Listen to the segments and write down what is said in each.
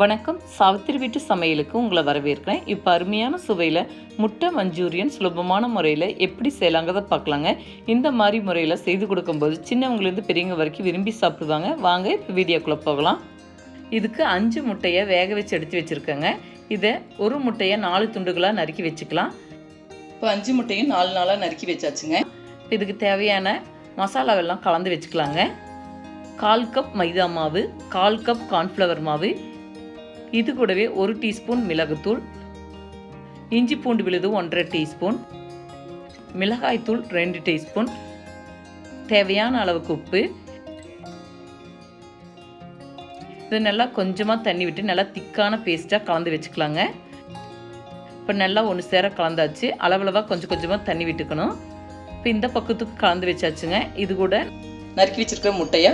வணக்கம். சாவித்திரி வீட்டு சமையலுக்கு உங்களை வரவேற்கிறேன். இப்போ அருமையான சுவையில் முட்டை மஞ்சூரியன் சுலபமான முறையில் எப்படி செய்யலாங்கிறத பார்க்கலாங்க. இந்த மாதிரி முறையில் செய்து கொடுக்கும்போது சின்னவங்கலேருந்து பெரியவங்க வரைக்கும் விரும்பி சாப்பிடுவாங்க. வாங்க இப்போ வீடியோக்குள்ளே போகலாம். இதுக்கு அஞ்சு முட்டையை வேக வச்சு எடுத்து வச்சுருக்கேங்க. இதை ஒரு முட்டையை நாலு துண்டுகளாக நறுக்கி வச்சுக்கலாம். இப்போ அஞ்சு முட்டையும் நாலு நாளாக நறுக்கி வச்சாச்சுங்க. இதுக்கு தேவையான மசாலாவெல்லாம் கலந்து வச்சுக்கலாங்க. கால் கப் மைதா மாவு கால் கப் கார்ன்ஃப்ளவர் மாவு இது கூடவே ஒரு டீஸ்பூன் மிளகுத்தூள் இஞ்சி பூண்டு விழுது ஒன்றரை டீஸ்பூன் மிளகாய்த்தூள் ரெண்டு டீஸ்பூன் தேவையான அளவுக்கு உப்பு. இது நல்லா கொஞ்சமாக தண்ணி விட்டு நல்லா திக்கான பேஸ்ட்டாக கலந்து வச்சுக்கலாங்க. இப்போ நல்லா ஒன்று சேர கலந்தாச்சு. அளவளவாக கொஞ்சம் கொஞ்சமாக தண்ணி விட்டுக்கணும். இப்போ இந்த பக்கத்துக்கு கலந்து வச்சாச்சுங்க. இது கூட நறுக்கி வச்சுருக்க முட்டையை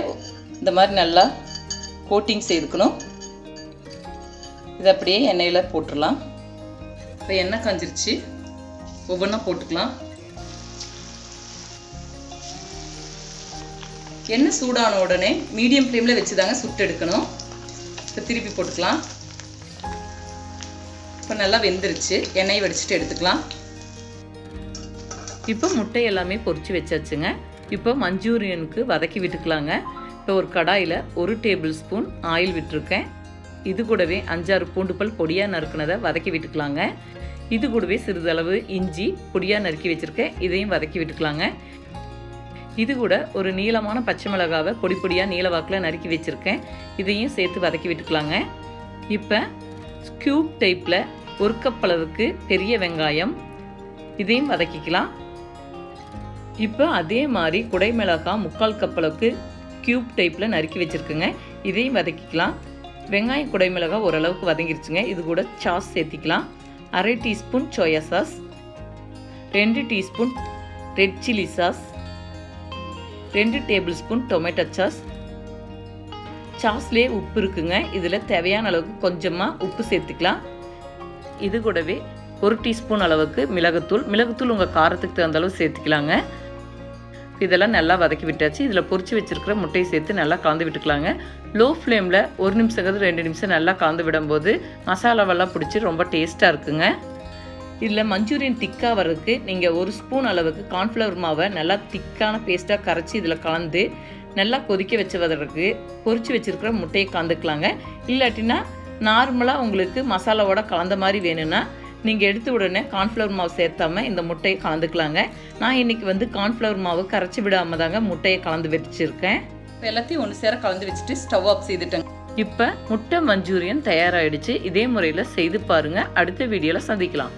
இந்த மாதிரி நல்லா கோட்டிங் செய்துக்கணும். இதை அப்படியே எண்ணெயில் போட்டுடலாம். இப்போ எண்ணெய் காஞ்சிருச்சு. ஒவ்வொன்றா போட்டுக்கலாம். எண்ணெய் சூடான உடனே மீடியம் ஃப்ளேமில் வச்சு தாங்க சுட்டு எடுக்கணும். இப்போ திருப்பி போட்டுக்கலாம். இப்போ நல்லா வெந்துருச்சு. எண்ணெய் வடிச்சிட்டு எடுத்துக்கலாம். இப்போ முட்டை எல்லாமே பொறிச்சு வச்சாச்சுங்க. இப்போ மஞ்சூரியனுக்கு வதக்கி விட்டுக்கலாங்க. இப்போ ஒரு கடாயில் ஒரு டேபிள் ஸ்பூன் ஆயில் விட்டுருக்கேன். இது கூடவே அஞ்சாறு பூண்டு பல் பொடியாக நறுக்குனதை வதக்கி விட்டுக்கலாங்க. இது கூடவே சிறிதளவு இஞ்சி பொடியாக நறுக்கி வச்சுருக்கேன். இதையும் வதக்கி விட்டுக்கலாங்க. இது கூட ஒரு நீளமான பச்சை மிளகாவை பொடி பொடியாக நீளவாக்கில் நறுக்கி வச்சுருக்கேன். இதையும் சேர்த்து வதக்கி விட்டுக்கலாங்க. இப்போ ஸ்கியூப் டைப்பில் ஒரு கப் அளவுக்கு பெரிய வெங்காயம். இதையும் வதக்கிக்கலாம். இப்போ அதே மாதிரி குடை மிளகாய் முக்கால் கப் அளவுக்கு க்யூப் டைப்பில் நறுக்கி வச்சுருக்குங்க. இதையும் வதக்கிக்கலாம். வெங்காயம் குடை மிளகாய் ஓரளவுக்கு வதங்கிருச்சுங்க. இது கூட சாஸ் சேர்த்திக்கலாம். அரை டீஸ்பூன் சோயா சாஸ் ரெண்டு டீஸ்பூன் ரெட் சில்லி சாஸ் ரெண்டு டேபிள் ஸ்பூன் டொமேட்டோ சாஸ் சாஸ்லேயே உப்பு இருக்குங்க. இதில் தேவையான அளவுக்கு கொஞ்சமாக உப்பு சேர்த்துக்கலாம். இது கூடவே ஒரு டீஸ்பூன் அளவுக்கு மிளகுத்தூள். மிளகுத்தூள் உங்கள் காரத்துக்கு தகுந்த அளவு சேர்த்துக்கலாங்க. இதெல்லாம் நல்லா வதக்கி விட்டாச்சு. இதில் பொரிச்சு வச்சுருக்கிற முட்டையை சேர்த்து நல்லா கலந்து விட்டுக்கலாங்க. லோ ஃப்ளேமில் ஒரு நிமிஷங்கிறது ரெண்டு நிமிஷம் நல்லா கலந்து விடும்போது மசாலாவெல்லாம் பிடிச்சி ரொம்ப டேஸ்ட்டாக இருக்குங்க. இதில் மஞ்சூரியன் திக்காக வர்றதுக்கு நீங்கள் ஒரு ஸ்பூன் அளவுக்கு கார்ன்ஃப்ளவர் மாவை நல்லா திக்கான பேஸ்ட்டாக கரைச்சி இதில் கலந்து நல்லா கொதிக்க வச்சு வதற்கு பொரிச்சு வச்சுருக்கிற முட்டையை கலந்துக்கலாங்க. இல்லாட்டினா நார்மலாக உங்களுக்கு மசாலாவோட கலந்த மாதிரி வேணும்னா நீங்கள் எடுத்த உடனே கார்ன்ஃப்ளவர் மாவு சேர்த்தாம இந்த முட்டையை கலந்துக்கலாங்க. நான் இன்றைக்கி வந்து கார்ன்ஃப்ளவர் மாவு கரைச்சி விடாமல் தாங்க முட்டையை கலந்து வச்சுருக்கேன் எல்லாத்தையும் ஒன்று சேர கலந்து வச்சுட்டு ஸ்டவ் ஆஃப் செய்துட்டேங்க. இப்போ முட்டை மஞ்சூரியன் தயாராகிடுச்சு இதே முறையில் செய்து பாருங்கள் அடுத்த வீடியோவில் சந்திக்கலாம்.